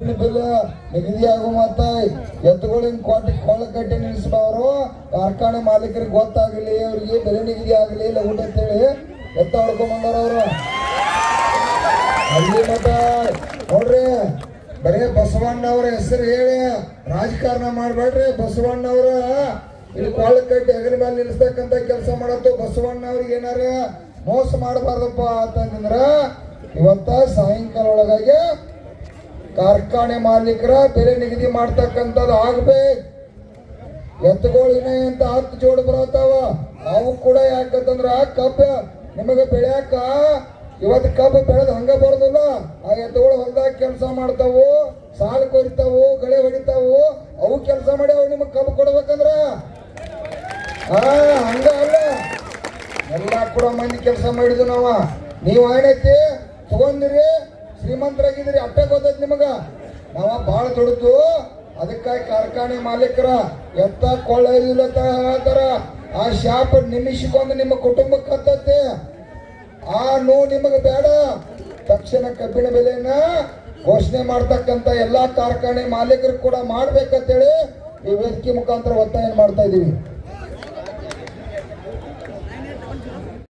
ಕೊಳ್ಳ ಕಟ್ಟಿ ಕಾರ್ಖಾನೆ ಮಾಲೀಕರಿಗೆ ಗೊತ್ತಾಗಲಿ ಅವ್ರಿಗೆ ಬೆಲೆ ನಿಗದಿ ಆಗಲಿ ಇಲ್ಲ ಊಟ ಅಂತೇಳಿ ಎತ್ತ ಹೊಡ್ಕೊಂಡ್ ಅವರು. ಅಲ್ಲಿ ಮತ ನೋಡ್ರಿ, ಬರೇ ಬಸವಣ್ಣವ್ರ ಹೆಸರು ಹೇಳಿ ರಾಜಕಾರಣ ಮಾಡ್ಬೇಡ್ರಿ. ಬಸವಣ್ಣವ್ರ ಇಲ್ಲಿ ಕೊಳ್ಳ ಕಟ್ಟಿ ಹೆಗಲ ಮೇಲೆ ನಿಲ್ಸ್ತಕ್ಕಂತ ಕೆಲಸ ಮಾಡತ್ತು. ಬಸವಣ್ಣವ್ರಿಗೆ ಏನಾರ ಮೋಸ ಮಾಡಬಾರ್ದಪ್ಪ ಅಂತಂದ್ರ ಇವತ್ತ ಸಾಯಂಕಾಲ ಒಳಗಾಗಿ ಕಾರ್ಖಾನೆ ಮಾಲೀಕರ ಬೆಲೆ ನಿಗದಿ ಮಾಡ್ತಕ್ಕಂಥದ್ದು ಆಗ್ಬೇಕು. ಎತ್ತುಗಳಿನ ಅಂತ ಹತ್ತು ಜೋಡಿ ಬರತಾವ ಅವು ಕೂಡ ಯಾಕಂತಂದ್ರ ಕಬ್ಬ ನಿಮಗೆ ಬೆಳ್ಯಾಕ ಇವತ್ತು ಕಬ್ಬು ಬೆಳೆದು ಹಂಗ ಬರೋದಿಲ್ಲ. ಆ ಎತ್ತುಗಳು ಹೊಲ್ದಾಗ ಕೆಲಸ ಮಾಡ್ತಾವು, ಸಾಲು ಕೊರಿತಾವು ಗಳೆ ಹೊಡಿತಾವು, ಅವು ಕೆಲಸ ಮಾಡಿ ಅವು ನಿಮಗೆ ಕಬ್ಬು ಕೊಡ್ಬೇಕಂದ್ರ? ಹಂಗ ಅಲ್ಲ. ಎಲ್ಲ ಕೂಡ ಮಂದಿ ಕೆಲಸ ಮಾಡಿದ್ವು ನಾವ. ನೀವು ಏನೈತಿ ತಗೊಂಡಿರಿ ಶ್ರೀಮಂತರಾಗಿದ್ದೀರಿ, ಅಟ್ಟೆ ಗೊತ್ತೈತಿ ನಿಮಗ? ನಾವ ಭಾಳ ದುಡ್ದು ಅದಕ್ಕಾಗಿ ಕಾರ್ಖಾನೆ ಮಾಲೀಕರ ಎತ್ತ ಕೊಳ್ಳ ಇಲ್ಲ ಆ ಶಾಪ್ ನಿಮಿಷಕ್ಕೊಂದು ನಿಮ್ಮ ಕುಟುಂಬಕ್ಕೆ ಆ ನೋವು ನಿಮಗೆ ಬೇಡ. ತಕ್ಷಣ ಕಬ್ಬಿಣ ಬೆಲೆಯನ್ನ ಘೋಷಣೆ ಮಾಡ್ತಕ್ಕಂತ ಎಲ್ಲಾ ಕಾರ್ಖಾನೆ ಮಾಲೀಕರು ಕೂಡ ಮಾಡ್ಬೇಕಂತೇಳಿ ಈ ವೇದಿಕೆ ಮುಖಾಂತರ ಒತ್ತಾಯ ಮಾಡ್ತಾ ಇದೀವಿ